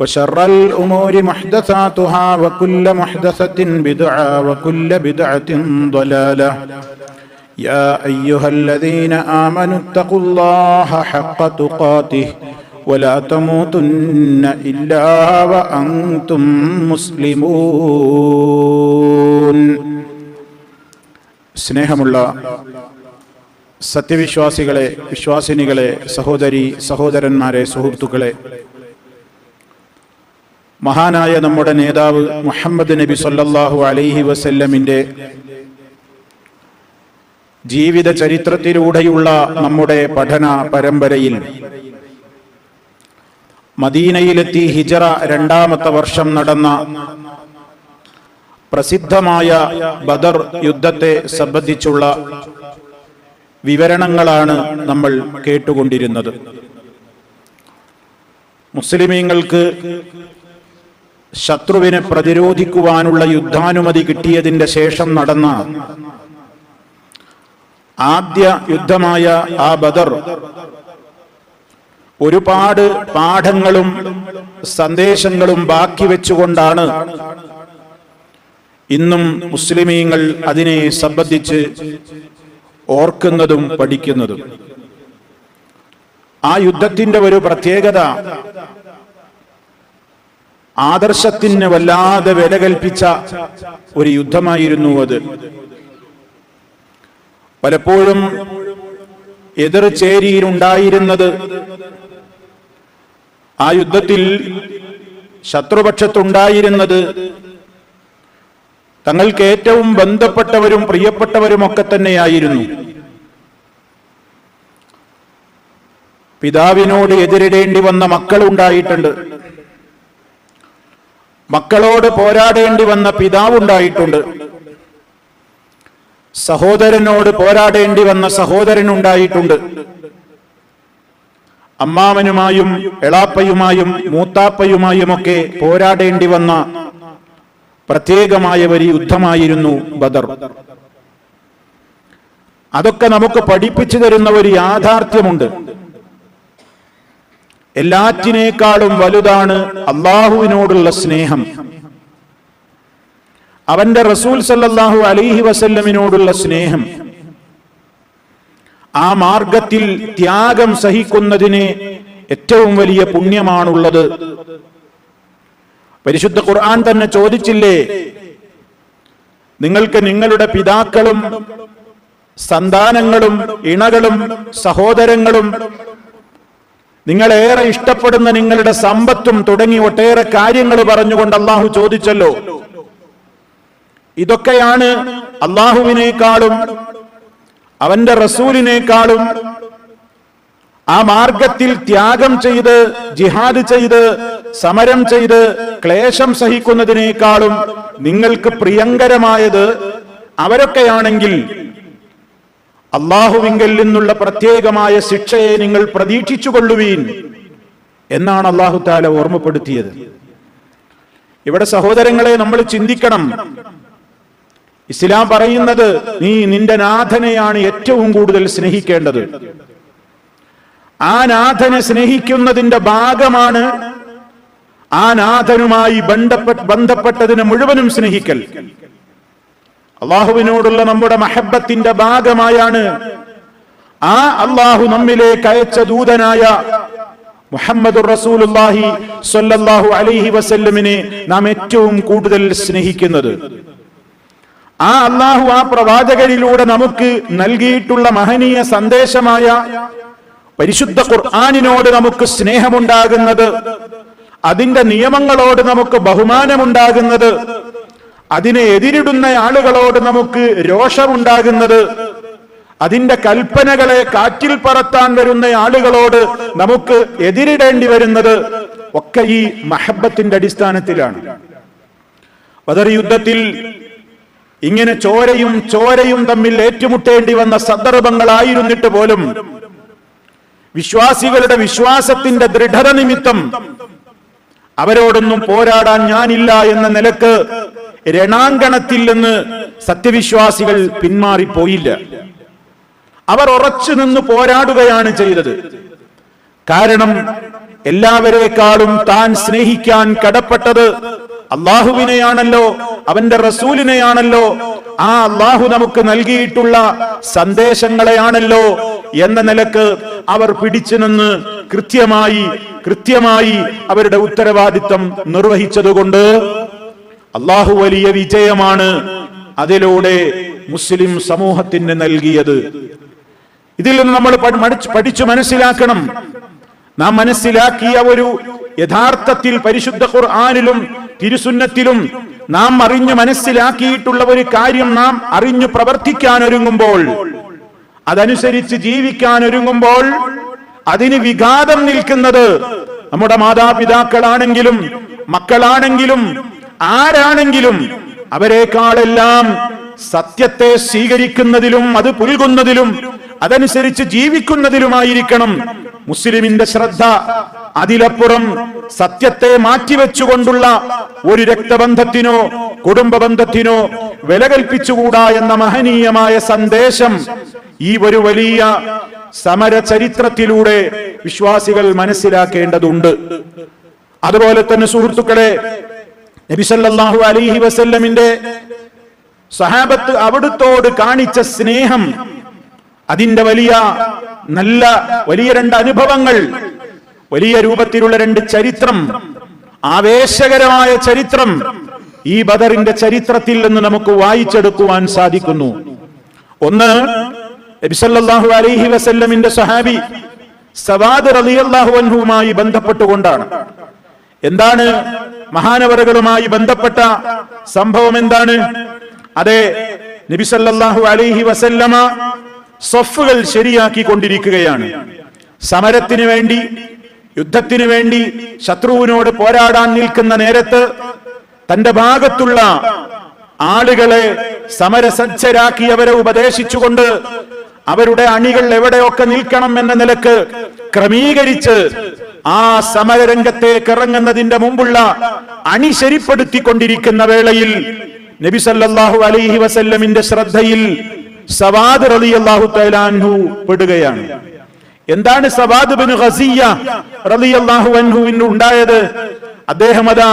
وشر الأمور محدثاتها وكل محدثة بدعة وكل بدعة ضلالة يا أيها الذين آمنوا اتقوا الله حق تقاته ولا تموتن إلا وأنتم مسلمون സ്നേഹമുള്ള സത്യവിശ്വാസികളെ വിശ്വാസിനികളെ സഹോദരി സഹോദരന്മാരെ സുഹൃത്തുക്കളെ മഹാനായ നമ്മുടെ നേതാവ് മുഹമ്മദ് നബി സല്ലാഹു അലൈഹി വസല്ലമിന്റെ ജീവിത ചരിത്രത്തിലൂടെയുള്ള നമ്മുടെ പഠന പരമ്പരയിൽ മദീനയിലെത്തി ഹിജറ രണ്ടാമത്തെ വർഷം നടന്ന പ്രസിദ്ധമായ ബദർ യുദ്ധത്തെ സംബന്ധിച്ചുള്ള വിവരണങ്ങളാണ് നമ്മൾ കേട്ടുകൊണ്ടിരുന്നത്. മുസ്ലിമീങ്ങൾക്ക് ശത്രുവിനെ പ്രതിരോധിക്കുവാനുള്ള യുദ്ധാനുമതി കിട്ടിയതിന്റെ ശേഷം നടന്ന ആദ്യ യുദ്ധമായ ആ ബദർ ഒരുപാട് പാഠങ്ങളും സന്ദേശങ്ങളും ബാക്കി വെച്ചുകൊണ്ടാണ് ഇന്നും മുസ്ലിമീങ്ങൾ അതിനെ സംബന്ധിച്ച് ഓർക്കുന്നതും പഠിക്കുന്നതും. ആ യുദ്ധത്തിന്റെ ഒരു പ്രത്യേകത ആദർശത്തിന് വല്ലാതെ വില കൽപ്പിച്ച ഒരു യുദ്ധമായിരുന്നു അത്. പലപ്പോഴും എതിർ ചേരിയിലുണ്ടായിരുന്നത് ആ യുദ്ധത്തിൽ ശത്രുപക്ഷത്തുണ്ടായിരുന്നത് തങ്ങൾക്ക് ഏറ്റവും ബന്ധപ്പെട്ടവരും പ്രിയപ്പെട്ടവരും ഒക്കെ തന്നെയായിരുന്നു. പിതാവിനോട് എതിരിടേണ്ടി വന്ന മക്കളുണ്ടായിട്ടുണ്ട്. മക്കളോട് പോരാടേണ്ടി വന്ന പിതാവുണ്ടായിട്ടുണ്ട്. സഹോദരനോട് പോരാടേണ്ടി വന്ന സഹോദരനുണ്ടായിട്ടുണ്ട്. അമ്മാവനുമായും എളാപ്പയുമായും മൂത്താപ്പയുമായുമൊക്കെ പോരാടേണ്ടി വന്ന പ്രത്യേകമായ ഒരു യുദ്ധമായിരുന്നു ബദർ. അതൊക്കെ നമുക്ക് പഠിപ്പിച്ചു തരുന്ന ഒരു യാഥാർത്ഥ്യമുണ്ട്. എല്ലാറ്റിനേക്കാളും വലുതാണ് അള്ളാഹുവിനോടുള്ള സ്നേഹം. അവന്റെ റസൂൽ സല്ലാഹു അലൈഹി വസല്ലമിനോടുള്ള സ്നേഹം. ആ മാർഗത്തിൽ ത്യാഗം സഹിക്കുന്നതിന് ഏറ്റവും വലിയ പുണ്യമാണുള്ളത്. പരിശുദ്ധ ഖുർആൻ തന്നെ ചോദിച്ചില്ലേ? നിങ്ങൾക്ക് നിങ്ങളുടെ പിതാക്കളും സന്താനങ്ങളും ഇണകളും സഹോദരങ്ങളും നിങ്ങളേറെ ഇഷ്ടപ്പെടുന്ന നിങ്ങളുടെ സമ്പത്തും തുടങ്ങി ഒട്ടേറെ കാര്യങ്ങൾ പറഞ്ഞുകൊണ്ട് അള്ളാഹു ചോദിച്ചല്ലോ. ഇതൊക്കെയാണ് അള്ളാഹുവിനേക്കാളും അവന്റെ റസൂലിനേക്കാളും ആ മാർഗത്തിൽ ത്യാഗം ചെയ്ത് ജിഹാദ് ചെയ്ത് സമരം ചെയ്ത് ക്ലേശം സഹിക്കുന്നതിനേക്കാളും നിങ്ങൾക്ക് പ്രിയങ്കരമായത് അവരൊക്കെയാണെങ്കിൽ അള്ളാഹുവിങ്കൽ നിന്നുള്ള പ്രത്യേകമായ ശിക്ഷയെ നിങ്ങൾ പ്രതീക്ഷിച്ചുകൊള്ളുവീൻ എന്നാണ് അള്ളാഹു താല ഓർമ്മപ്പെടുത്തിയത്. ഇവിടെ സഹോദരങ്ങളെ നമ്മൾ ചിന്തിക്കണം. ഇസ്ലാം പറയുന്നത് നീ നിന്റെ നാഥനെയാണ് ഏറ്റവും കൂടുതൽ സ്നേഹിക്കേണ്ടത്. ആ നാഥനെ സ്നേഹിക്കുന്നതിന്റെ ഭാഗമാണ് ആ നാഥനുമായി ബന്ധപ്പെട്ട ബന്ധപ്പെട്ടതിനെ മുഴുവനും സ്നേഹിക്കൽ. അള്ളാഹുവിനോടുള്ള നമ്മുടെ മഹബത്തിന്റെ ഭാഗമായാണ് ആ അള്ളാഹു നമ്മിലേക്ക് അയച്ച ദൂതനായ മുഹമ്മദ് റസൂലുല്ലാഹി സ്വല്ലല്ലാഹു അലൈഹി വസല്ലമിനെ നാം ഏറ്റവും കൂടുതൽ സ്നേഹിക്കുന്നത്. ആ അള്ളാഹു ആ പ്രവാചകരിലൂടെ നമുക്ക് നൽകിയിട്ടുള്ള മഹനീയ സന്ദേശമായ പരിശുദ്ധ ഖുർആാനിനോട് നമുക്ക് സ്നേഹമുണ്ടാകുന്നത് അതിന്റെ നിയമങ്ങളോട് നമുക്ക് ബഹുമാനമുണ്ടാകുന്നത് അതിനെ എതിരിടുന്ന ആളുകളോട് നമുക്ക് രോഷമുണ്ടാകുന്നത്. അതിന്റെ കൽപ്പനകളെ കാറ്റിൽ പറത്താൻ വരുന്ന ആളുകളോട് നമുക്ക് എതിരിടേണ്ടി വരുന്നത് ഒക്കെ ഈ മഹബത്തിന്റെ അടിസ്ഥാനത്തിലാണ്. ബദർ യുദ്ധത്തിൽ ഇങ്ങനെ ചോരയും ചോരയും തമ്മിൽ ഏറ്റുമുട്ടേണ്ടി വന്ന സന്ദർഭങ്ങളായിരുന്നിട്ട് പോലും വിശ്വാസികളുടെ വിശ്വാസത്തിന്റെ ദൃഢത നിമിത്തം അവരോടൊന്നും പോരാടാൻ ഞാനില്ല എന്ന നിലയ്ക്ക് രണാങ്കണത്തിൽ നിന്ന് സത്യവിശ്വാസികൾ പിന്മാറിപ്പോയില്ല. അവർ ഉറച്ചു നിന്ന് പോരാടുകയാണ് ചെയ്തത്. കാരണം എല്ലാവരെക്കാളും താൻ സ്നേഹിക്കാൻ കടപ്പെട്ടത് അള്ളാഹുവിനെയാണല്ലോ അവന്റെ റസൂലിനെയാണല്ലോ ആ അള്ളാഹു നമുക്ക് നൽകിയിട്ടുള്ള സന്ദേശങ്ങളെയാണല്ലോ എന്ന നിലയ്ക്ക് അവർ പിടിച്ചു നിന്ന് കൃത്യമായി കൃത്യമായി അവരുടെ ഉത്തരവാദിത്തം നിർവഹിച്ചതുകൊണ്ട് അള്ളാഹു വലിയ വിജയമാണ് അതിലൂടെ മുസ്ലിം സമൂഹത്തിന് നൽകിയത്. ഇതിൽ നിന്ന് നമ്മൾ പഠിച്ചു മനസ്സിലാക്കണം. നാം മനസ്സിലാക്കിയ ഒരു യഥാർത്ഥത്തിൽ പരിശുദ്ധ ഖുർആാനിലും തിരുസുന്നത്തിലും നാം അറിഞ്ഞു മനസ്സിലാക്കിയിട്ടുള്ള ഒരു കാര്യം നാം അറിഞ്ഞു പ്രവർത്തിക്കാൻ ഒരുങ്ങുമ്പോൾ അതനുസരിച്ച് ജീവിക്കാൻ ഒരുങ്ങുമ്പോൾ അതിന് വിഘാതം നിൽക്കുന്നത് നമ്മുടെ മാതാപിതാക്കളാണെങ്കിലും മക്കളാണെങ്കിലും ആരാണെങ്കിലും അവരെക്കാളെല്ലാം സത്യത്തെ സ്വീകരിക്കുന്നതിലും അത് പുൽകുന്നതിലും അതനുസരിച്ച് ജീവിക്കുന്നതിലുമായിരിക്കണം. മുസ്ലിമിന്റെ ശ്രദ്ധ അതിലപ്പുറം സത്യത്തെ മാറ്റിവെച്ചുകൊണ്ടുള്ള ഒരു രക്തബന്ധത്തിനോ കുടുംബ ബന്ധത്തിനോ വില കൽപ്പിച്ചുകൂടാ എന്ന മഹനീയമായ സന്ദേശം ഈ ഒരു വലിയ സമര ചരിത്രത്തിലൂടെ വിശ്വാസികൾ മനസ്സിലാക്കേണ്ടതുണ്ട്. അതുപോലെ തന്നെ സുഹൃത്തുക്കളെ നബിസല്ലാഹു അലൈഹി വസല്ലമിന്റെ സഹാബത്ത് അവിടുത്തോട് കാണിച്ച സ്നേഹം അതിന്റെ വലിയ നല്ല വലിയ രണ്ട് അനുഭവങ്ങൾ വലിയ രൂപത്തിലുള്ള രണ്ട് ചരിത്രം ആവേശകരമായ ചരിത്രം ഈ ബദറിന്റെ ചരിത്രത്തിൽ നിന്ന് നമുക്ക് വായിച്ചെടുക്കുവാൻ സാധിക്കുന്നു. ഒന്ന് നബിസല്ലാഹു അലൈഹി വസല്ലമിന്റെ സഹാബി സവാദ് റളിയല്ലാഹു അൻഹുമായി ബന്ധപ്പെട്ടുകൊണ്ടാണ്. എന്താണ് മഹാനവറുകളുമായി ബന്ധപ്പെട്ട സംഭവം എന്താണ്? അതെ നബിസല്ലാഹു അലൈഹി വസല്ലമ സൊഫുകൾ ശരിയാക്കി കൊണ്ടിരിക്കുകയാണ്. സമരത്തിന് വേണ്ടി യുദ്ധത്തിനു വേണ്ടി ശത്രുവിനോട് പോരാടാൻ നിൽക്കുന്ന നേരത്ത് തന്റെ ഭാഗത്തുള്ള ആളുകളെ സമരസജ്ജരാക്കി അവരെ ഉപദേശിച്ചുകൊണ്ട് അവരുടെ അണികൾ എവിടെയൊക്കെ നിൽക്കണം എന്ന നിലയ്ക്ക് ക്രമീകരിച്ച് ആ സമരരംഗത്തേക്ക് ഇറങ്ങുന്നതിന്റെ മുമ്പുള്ള അണി ശരിപ്പെടുത്തിക്കൊണ്ടിരിക്കുന്ന വേളയിൽ നബി സല്ലല്ലാഹു അലൈഹി വസല്ലമിന്റെ ശ്രദ്ധയിൽ സവാദ് റളിയല്ലാഹു തൈലാൻഹു പെടുകയാണ്. എന്താണ് സവാദ് ബിൻ ഖസിയ റളിയല്ലാഹു അൻഹുവിന് ഉണ്ടായത്? അദ്ദേഹം അതാ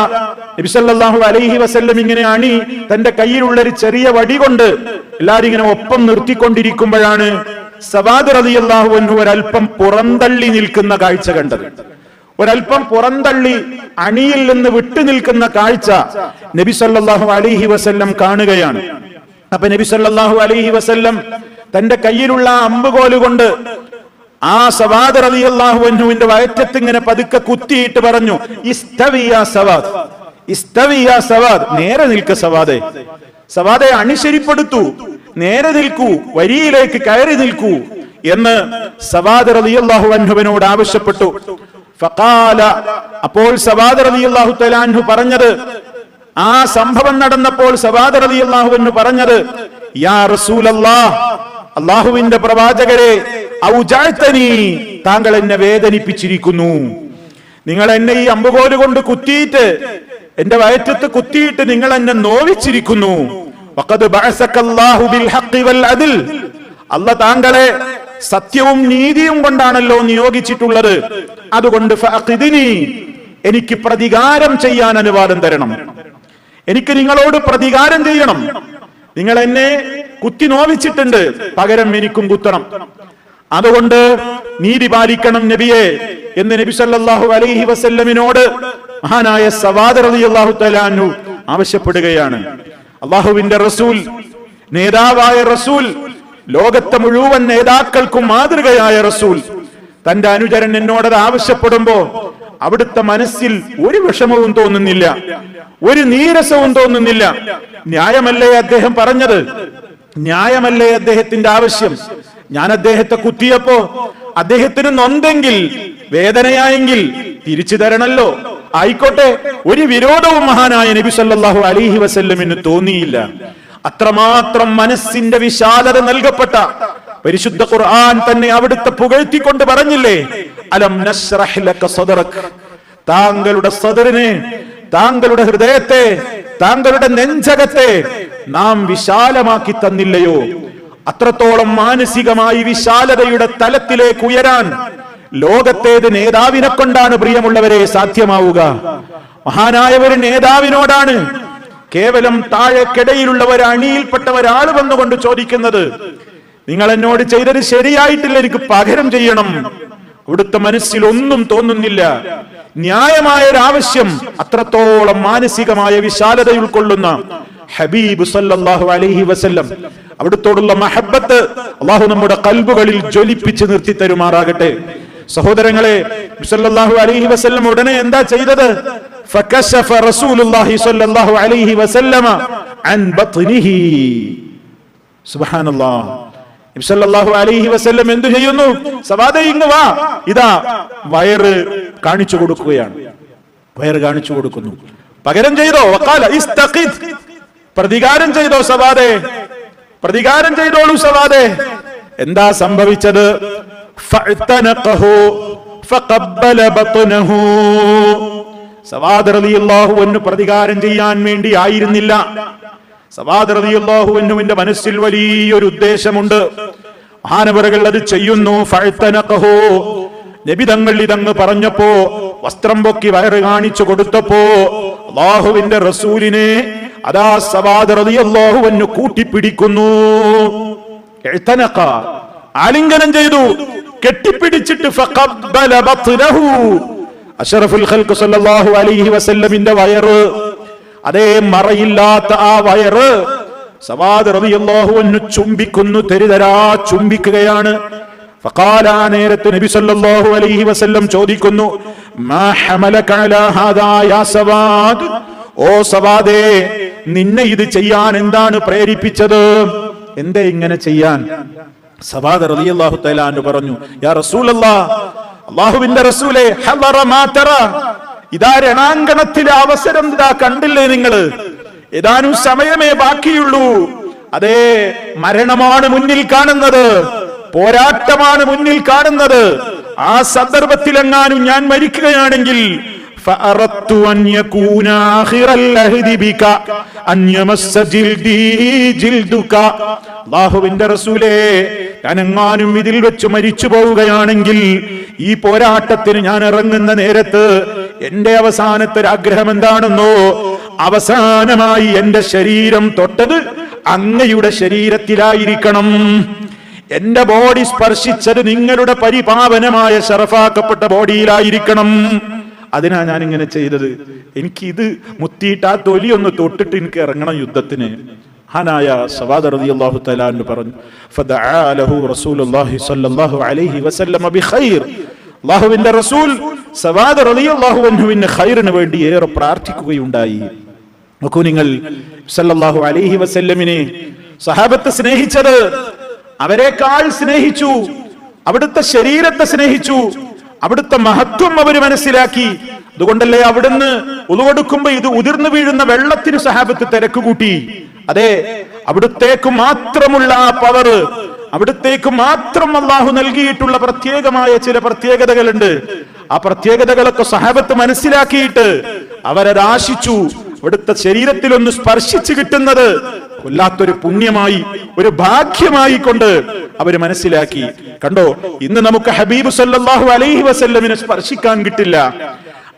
നബിസല്ലാഹു അലൈഹി വസല്ലം ഇങ്ങനെ അണി തന്റെ കയ്യിലുള്ള ഒരു ചെറിയ വടി കൊണ്ട് എല്ലാരും ഇങ്ങനെ ഒപ്പം നിർത്തിക്കൊണ്ടിരിക്കുമ്പോഴാണ് സവാദ് റളിയല്ലാഹു അൻഹു ഒരൽപ്പം പുറന്തള്ളി നിൽക്കുന്ന കാഴ്ച കണ്ടത്. ഒരൽപ്പം പുറന്തള്ളി അണിയിൽ നിന്ന് വിട്ടു നിൽക്കുന്ന കാഴ്ച നബി സല്ലല്ലാഹു അലൈഹി വസല്ലം കാണുകയാണ്. അപ്പൊ നബി സല്ലല്ലാഹു അലൈഹി വസല്ലം തന്റെ കയ്യിലുള്ള അമ്പുകോൽ കൊണ്ട് ആ സവാദ് അലി അൻഹുവിന്റെ വയറ്റത്ത് ഇങ്ങനെ പതുക്കെ കുത്തിയിട്ട് പറഞ്ഞു ഇസ്തവിയ സവാദ് ഇസ്തവിയ സവാദ് നേരെ നിൽക്ക സവാദെ സവാദെ അണിശരിപ്പെടുത്തു നേരെ നിൽക്കൂ വരിയിലേക്ക് കയറി നിൽക്കൂ എന്ന് സവാദ് റളിയല്ലാഹു അൻഹുവിനോട് ആവശ്യപ്പെട്ടു. അപ്പോൾ സവാദ് അലി അള്ളാഹു തലാൻഹു പറഞ്ഞത് ആ സംഭവം നടന്നപ്പോൾ സവാദ് അലി അൻഹു പറഞ്ഞത് യാ റസൂലല്ലാഹ് അള്ളാഹുവിന്റെ പ്രവാചകരെ ഔജാഴ്ത്തനി താങ്കൾ എന്നെ വേദനിപ്പിച്ചിരിക്കുന്നു. നിങ്ങൾ എന്നെ ഈ അമ്പുകോൽ കൊണ്ട് കുത്തിയിട്ട് എന്റെ വയറ്റത്ത് കുത്തിയിട്ട് നിങ്ങൾ എന്നെ നോവിച്ചിരിക്കുന്നു അല്ല താങ്കളെ സത്യവും നീതിയും കൊണ്ടാണല്ലോ നിയോഗിച്ചിട്ടുള്ളത്. അതുകൊണ്ട് എനിക്ക് പ്രതികാരം ചെയ്യാൻ അനുവാദം തരണം. എനിക്ക് നിങ്ങളോട് പ്രതികാരം ചെയ്യണം. നിങ്ങൾ എന്നെ കുത്തി നോവിച്ചിട്ടുണ്ട്. പകരം എനിക്കും കുത്തണം. അതുകൊണ്ട് നീതി പാലിക്കണം നബിയെ എന്ന് നബി സല്ലാഹു അലൈഹി വസല്ലമിനോട് മഹാനായ സവാദർ അലി അള്ളാഹു തലാനു ആവശ്യപ്പെടുകയാണ്. അള്ളാഹുവിന്റെ റസൂൽ നേതാവായ റസൂൽ ലോകത്തെ മുഴുവൻ നേതാക്കൾക്കും മാതൃകയായ റസൂൽ തന്റെ അനുചരൻ എന്നോടത് ആവശ്യപ്പെടുമ്പോ അവിടുത്തെ മനസ്സിൽ ഒരു വിഷമവും തോന്നുന്നില്ല ഒരു നീരസവും തോന്നുന്നില്ല. ന്യായമല്ലേ അദ്ദേഹം പറഞ്ഞത്? ന്യായമല്ലേ അദ്ദേഹത്തിന്റെ ആവശ്യം? ഞാൻ അദ്ദേഹത്തെ കുത്തിയപ്പോ അദ്ദേഹത്തിന് നൊന്തെങ്കിൽ വേദനയായെങ്കിൽ തിരിച്ചു തരണല്ലോ. ആയിക്കോട്ടെ ഒരു വിരോധവും മഹാനായ നബി സല്ലാഹു അലൈഹി വസല്ലമിന് തോന്നിയില്ല. അത്രമാത്രം മനസ്സിന്റെ വിശാലത നൽകപ്പെട്ട പരിശുദ്ധ ഖുർആൻ തന്നെ അവിടുത്തെ പുകഴ്ത്തിക്കൊണ്ട് പറഞ്ഞില്ലേ? അലം താങ്കളുടെ സദറിനെ താങ്കളുടെ ഹൃദയത്തെ താങ്കളുടെ നെഞ്ചകത്തെ നാം വിശാലമാക്കി തന്നില്ലയോ? അത്രത്തോളം മാനസികമായി വിശാലതയുടെ തലത്തിലേക്ക് ഉയരാൻ ലോകത്തേത് നേതാവിനെ കൊണ്ടാണ് പ്രിയമുള്ളവരെ സാധ്യമാവുക. മഹാനായ ഒരു നേതാവിനോടാണ് കേവലം താഴെക്കിടയിലുള്ള ഒരു അണിയിൽപ്പെട്ട ഒരാൾ വന്നുകൊണ്ട് ചോദിക്കുന്നത്. നിങ്ങൾ എന്നോട് ചെയ്തത് ശരിയായിട്ടില്ല എനിക്ക് പകരം ചെയ്യണം. കൊടുത്ത മനസ്സിൽ ഒന്നും തോന്നുന്നില്ല. ന്യായമായ ഒരു ആവശ്യം അത്രത്തോളം മാനസികമായ വിശാലത ഉൾക്കൊള്ളുന്ന ഹബീബ് സല്ലല്ലാഹു അലൈഹി വസല്ലം. അവിടുത്തോടുള്ള മഹബത്ത് അള്ളാഹു നമ്മുടെ കൽബുകളിൽ ജ്വലിപ്പിച്ച് നിർത്തി തരുമാറാകട്ടെ. സഹോദരങ്ങളെ സല്ലല്ലാഹു അലൈഹി വസല്ലം ഉടനെ എന്താ ചെയ്തത്? ഫകശഫ റസൂലുള്ളാഹി സല്ലല്ലാഹു അലൈഹി വസല്ലമ അൻ ബത്നിഹി. സുബ്ഹാനല്ലാഹ്. നബി സല്ലല്ലാഹു അലൈഹി വസല്ലം എന്തു ചെയ്യുന്നു? സവാദ ഇങ്ങ് വാ. ഇതാ വയറ് കാണിച്ചു കൊടുക്കുകയാണ്. വയറ് കാണിച്ചു കൊടുക്കുന്നു. പകരം ചെയ്തോ? പ്രതികാരം ചെയ്തോ സവാദേ? പ്രതികാരം ചെയ്തോളൂ സവാദേ. എന്താ സംഭവിച്ചത്? സവാദ് പ്രതികാരം ചെയ്യാൻ വേണ്ടി ആയിരുന്നില്ല. സവാദ് റളിയല്ലാഹു അൻഹുവിന്റെ മനസ്സിൽ വലിയൊരു ഉദ്ദേശമുണ്ട്. മഹാനവറുകൾ അത് ചെയ്യുന്നു. നബി തങ്ങൾ ഇതങ്ങ് പറഞ്ഞപ്പോ വസ്ത്രം പൊക്കി വയറ് കാണിച്ചു കൊടുത്തപ്പോ അള്ളാഹുവിന്റെ റസൂലിനെ അതാ സവാദ് റളിയല്ലാഹു അൻഹു കൂട്ടിപ്പിടിക്കുന്നു. ആലിംഗനം ചെയ്തു. കെട്ടിപ്പിടിച്ചിട്ട് അഷറഫുൽ സല്ലല്ലാഹു അലൈഹി വസല്ലമിന്റെ വയറ് അതേ മറയില്ലാത്ത ആ വയറ് സവാദ് അൻഹു ചുംബിക്കുന്നു തെരിതരാ ചുംബിക്കുകയാണ്. ഫഖാല നേരത്ത് നബി സല്ലല്ലാഹു അലൈഹി വസല്ലം ചോദിക്കുന്നു മാ ഹമലക അലാ ഹാദാ യാ സവാദ്? ഓ സവാദേ നിന്നെ ഇത് ചെയ്യാൻ എന്താണ് പ്രേരിപ്പിച്ചത്? എന്തേ ഇങ്ങനെ ചെയ്യാൻ? സവാദ് റളിയല്ലാഹു തആല പറഞ്ഞു യാ റസൂലല്ലാഹ് അള്ളാഹുവിന്റെ റസൂലേ ഹദറ മാ തറ ഇതാ രണാങ്കണത്തിലെ അവസരം ഇതാ കണ്ടില്ലേ നിങ്ങള് ഏതാനും സമയമേ ബാക്കിയുള്ളൂ അതേ മരണമാണ് മുന്നിൽ കാണുന്നത് പോരാട്ടമാണ് മുന്നിൽ കാണുന്നത് ആ സന്ദർഭത്തിലെങ്ങാനും ഞാൻ മരിക്കുകയാണെങ്കിൽ فأردت أن يكون آخر العهد بك أن يمس جلدي جلدك അള്ളാഹുവിന്റെ റസൂലേ ഞാൻ എങ്ങാനും ഇതിൽ വെച്ച് മരിച്ചു പോവുകയാണെങ്കിൽ ഈ പോരാട്ടത്തിന് ഞാൻ ഇറങ്ങുന്ന നേരത്ത് എന്റെ അവസാനത്തെ ഒരാഗ്രഹം എന്താണെന്നോ അവസാനമായി എന്റെ ശരീരം തൊട്ടത് അങ്ങയുടെ ശരീരത്തിലായിരിക്കണം. എന്റെ ബോഡി സ്പർശിച്ചത് നിങ്ങളുടെ പരിപാവനമായ ഷറഫാക്കപ്പെട്ട ബോഡിയിലായിരിക്കണം. അതിനാ ഞാൻ ഇങ്ങനെ ചെയ്തത്. എനിക്ക് ഇത് മുത്തിയിട്ട് ആ തൊലി ഒന്ന് തൊട്ടിട്ട് എനിക്ക് ഇറങ്ങണം യുദ്ധത്തിന്. ഹാനായ സവാദ റളിയല്ലാഹു തആല പറഞ്ഞു ഫദഅ ലഹു റസൂലുള്ളാഹി സ്വല്ലല്ലാഹു അലൈഹി വസല്ലം ബിഖൈർ. അല്ലാഹുവിന്റെ റസൂൽ സവാദ് റളിയല്ലാഹു അൻഹുവിന് ഖൈറിന് വേണ്ടി ഏറെ പ്രാർത്ഥിക്കുകയുണ്ടായി. നോക്കൂ നിങ്ങൾ സല്ലല്ലാഹു അലൈഹി വസല്ലമിനെ സഹാബത്തെ സ്നേഹിച്ചത് അവരെക്കാൾ സ്നേഹിച്ചു അവിടുത്തെ ശരീരത്തെ സ്നേഹിച്ചു അവിടുത്തെ മഹത്വം അവർ മനസ്സിലാക്കി. അതുകൊണ്ടല്ലേ അവിടുന്ന് ഉതുകൊടുക്കുമ്പോ ഇത് ഉതിർന്നു വീഴുന്ന വെള്ളത്തിന് സഹാബത്ത് തിരക്ക് കൂട്ടി അതെ അവിടുത്തേക്ക് മാത്രമുള്ള ആ പവർ അവിടുത്തേക്ക് മാത്രം അള്ളാഹു നൽകിയിട്ടുള്ള പ്രത്യേകമായ ചില പ്രത്യേകതകളുണ്ട്. ആ പ്രത്യേകതകളൊക്കെ സഹാബത്ത് മനസ്സിലാക്കിയിട്ട് അവരെ രാശിച്ചു. അവിടുത്തെ ശരീരത്തിൽ ഒന്ന് സ്പർശിച്ചു കിട്ടുന്നത് കൊല്ലാത്തൊരു പുണ്യമായി ഒരു ഭാഗ്യമായി കൊണ്ട് അവർ മനസ്സിലാക്കി. കണ്ടോ ഇന്ന് നമുക്ക് ഹബീബ് സല്ലാഹു അലൈഹി വസല്ലമിനെ സ്പർശിക്കാൻ കിട്ടില്ല.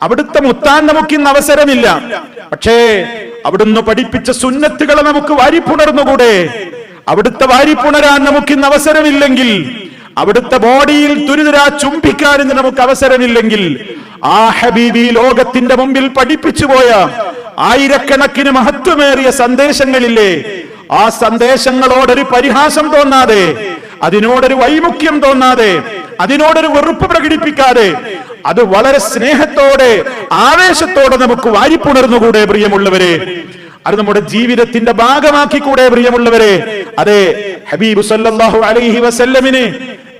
അവിടുത്തെ മുത്താൻ നമുക്ക് ഇന്ന് അവസരമില്ല. പക്ഷേ അവിടുന്ന് പഠിപ്പിച്ച സുന്നത്തുകളെ നമുക്ക് വാരിപ്പുണർന്നുകൂടെ അവിടുത്തെ വാരിപ്പുണരാൻ നമുക്ക് ഇന്ന് അവസരമില്ലെങ്കിൽ അവിടുത്തെ ബോഡിയിൽ തുരിതുരാ ചുംബിക്കാൻ ഇന്ന് നമുക്ക് അവസരമില്ലെങ്കിൽ ആ ഹബീബി ലോകത്തിന്റെ മുമ്പിൽ പഠിപ്പിച്ചു പോയ ആയിരക്കണക്കിന് മഹത്വമേറിയ സന്ദേശങ്ങളില്ലേ? ആ സന്ദേശങ്ങളോടൊരു പരിഹാസം തോന്നാതെ അതിനോടൊരു വൈമുഖ്യം തോന്നാതെ അതിനോടൊരു വെറുപ്പ് പ്രകടിപ്പിക്കാതെ അത് വളരെ സ്നേഹത്തോടെ ആവേശത്തോടെ നമുക്ക് വാരിപ്പുണർന്നുകൂടെ പ്രിയമുള്ളവരെ. അത് നമ്മുടെ ജീവിതത്തിന്റെ ഭാഗമാക്കി കൂടെ പ്രിയമുള്ളവരെ? അതെ ഹബീബ് സല്ലാഹു അലൈഹി വസല്ലമിനെ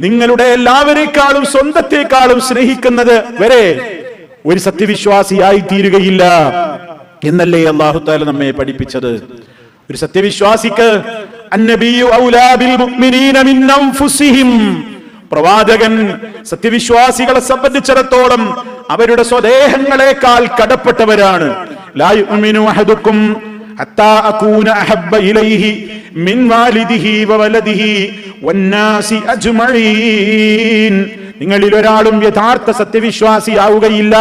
നിങ്ങളുടെ എല്ലാവരെക്കാളും സ്വന്തത്തെക്കാളും സ്നേഹിക്കുന്നത് വരെ ഒരു സത്യവിശ്വാസിയായി തീരുകയില്ല. എന്നല്ലേ അള്ളാഹു താല നമ്മെ പഠിപ്പിച്ചത്? ഒരു സത്യവിശ്വാസിക്ക് അന്നബിയു ഔലാബിൽ മുഅ്മിനീന മിൻ അൻഫുസിഹിം പ്രവാചകൻ സത്യവിശ്വാസികളെ സംബന്ധിച്ചിടത്തോളം അവരുടെ സ്വദേഹങ്ങളെക്കാൾ കടപ്പെട്ടവരാണ്. നിങ്ങളിൽ ഒരാളും യഥാർത്ഥ സത്യവിശ്വാസിയാവുകയില്ല.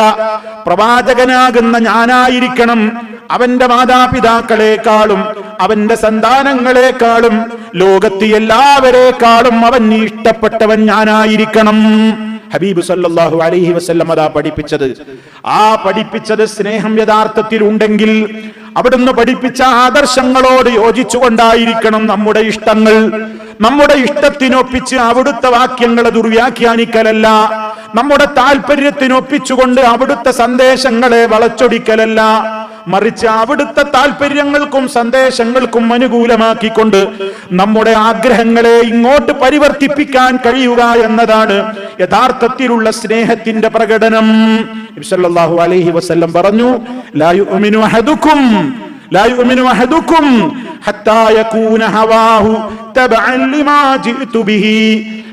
പ്രവാചകനാകുന്ന ഞാനായിരിക്കണം അവന്റെ മാതാപിതാക്കളെക്കാളും അവന്റെ സന്താനങ്ങളെക്കാളും ലോകത്ത് എല്ലാവരെക്കാളും അവൻ ഇഷ്ടപ്പെട്ടവൻ ഞാനായിരിക്കണം. ഹബീബ് സല്ലാഹു അലൈഹി വസല്ലം അതാ പഠിപ്പിച്ചത്. ആ പഠിപ്പിച്ചത് സ്നേഹം യഥാർത്ഥത്തിൽ ഉണ്ടെങ്കിൽ അവിടുന്ന് പഠിപ്പിച്ച ആദർശങ്ങളോട് യോജിച്ചുകൊണ്ടായിരിക്കണം നമ്മുടെ ഇഷ്ടങ്ങൾ. നമ്മുടെ ഇഷ്ടത്തിനൊപ്പിച്ച് അവിടുത്തെ വാക്യങ്ങളെ ദുർവ്യാഖ്യാനിക്കലല്ല. നമ്മുടെ താല്പര്യത്തിനൊപ്പിച്ചുകൊണ്ട് അവിടുത്തെ സന്ദേശങ്ങളെ വളച്ചൊടിക്കലല്ല. മറിച്ച് അവിടുത്തെ താല്പര്യങ്ങൾക്കും സന്ദേശങ്ങൾക്കും അനുകൂലമാക്കിക്കൊണ്ട് നമ്മുടെ ആഗ്രഹങ്ങളെ ഇങ്ങോട്ട് പരിവർത്തിപ്പിക്കാൻ കഴിയുക എന്നതാണ് യഥാർത്ഥത്തിലുള്ള സ്നേഹത്തിന്റെ പ്രകടനം. ഇബ്സല്ലാഹു അലൈഹി വസ്ല്ലം പറഞ്ഞു ലായു ലായുമിനു ഹവാഹു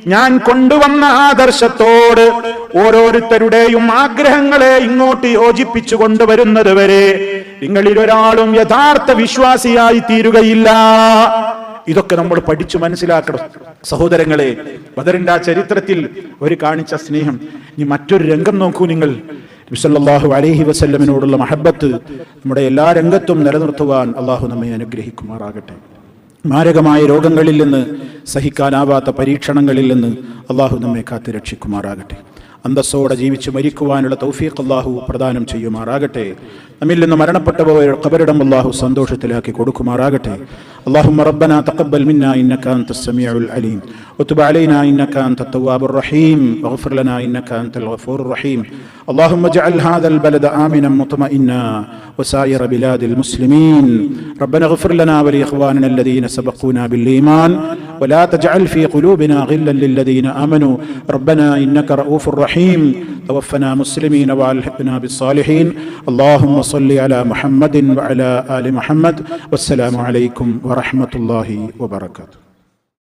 ഞാൻ കൊണ്ടുവന്ന ആദർശത്തോട് ഓരോരുത്തരുടെയും ആഗ്രഹങ്ങളെ ഇങ്ങോട്ട് യോജിപ്പിച്ചു കൊണ്ടുവരുന്നത് വരെ നിങ്ങളിൽ ഒരാളും യഥാർത്ഥ വിശ്വാസിയായി തീരുകയില്ല. ഇതൊക്കെ നമ്മൾ പഠിച്ചു മനസ്സിലാക്കണം. സഹോദരങ്ങളെ ബദറിന്റെ ആ ചരിത്രത്തിൽ ഒരു കാണിച്ച സ്നേഹം. ഇനി മറ്റൊരു രംഗം നോക്കൂ നിങ്ങൾ. വിസല്ലാഹു അലഹി വസ്ല്ലമിനോടുള്ള മഹബത്ത് നമ്മുടെ എല്ലാ രംഗത്തും നിലനിർത്തുവാൻ അള്ളാഹു നമ്മെ അനുഗ്രഹിക്കുമാറാകട്ടെ. മാരകമായ രോഗങ്ങളിൽ നിന്ന് സഹിക്കാനാവാത്ത പരീക്ഷണങ്ങളിൽ നിന്ന് അള്ളാഹു നമ്മെ കാത്തു രക്ഷിക്കുമാറാകട്ടെ അന്തസ്സോടെ ജീവിച്ച് മരിക്കുവാനുള്ള തൗഫീഖ് അള്ളാഹു പ്രദാനം ചെയ്യുമാറാകട്ടെ നമ്മിൽ നിന്ന് മരണപ്പെട്ടവർ കബരിടം അള്ളാഹു സന്തോഷത്തിലാക്കി കൊടുക്കുമാറാകട്ടെ اللهم ربنا تقبل منا انك انت السميع العليم وتب علينا انك انت التواب الرحيم واغفر لنا انك انت الغفور الرحيم اللهم اجعل هذا البلد آمنا مطمئنا وسائر بلاد المسلمين. ربنا اغفر لنا ولإخواننا الذين سبقونا بالإيمان ولا تجعل في قلوبنا غلا للذين آمنوا. ربنا إنك رؤوف رحيم. توفنا مسلمين وألحقنا بالصالحين. اللهم صل على محمد وعلى آل محمد. والسلام عليكم ورحمة الله وبركاته.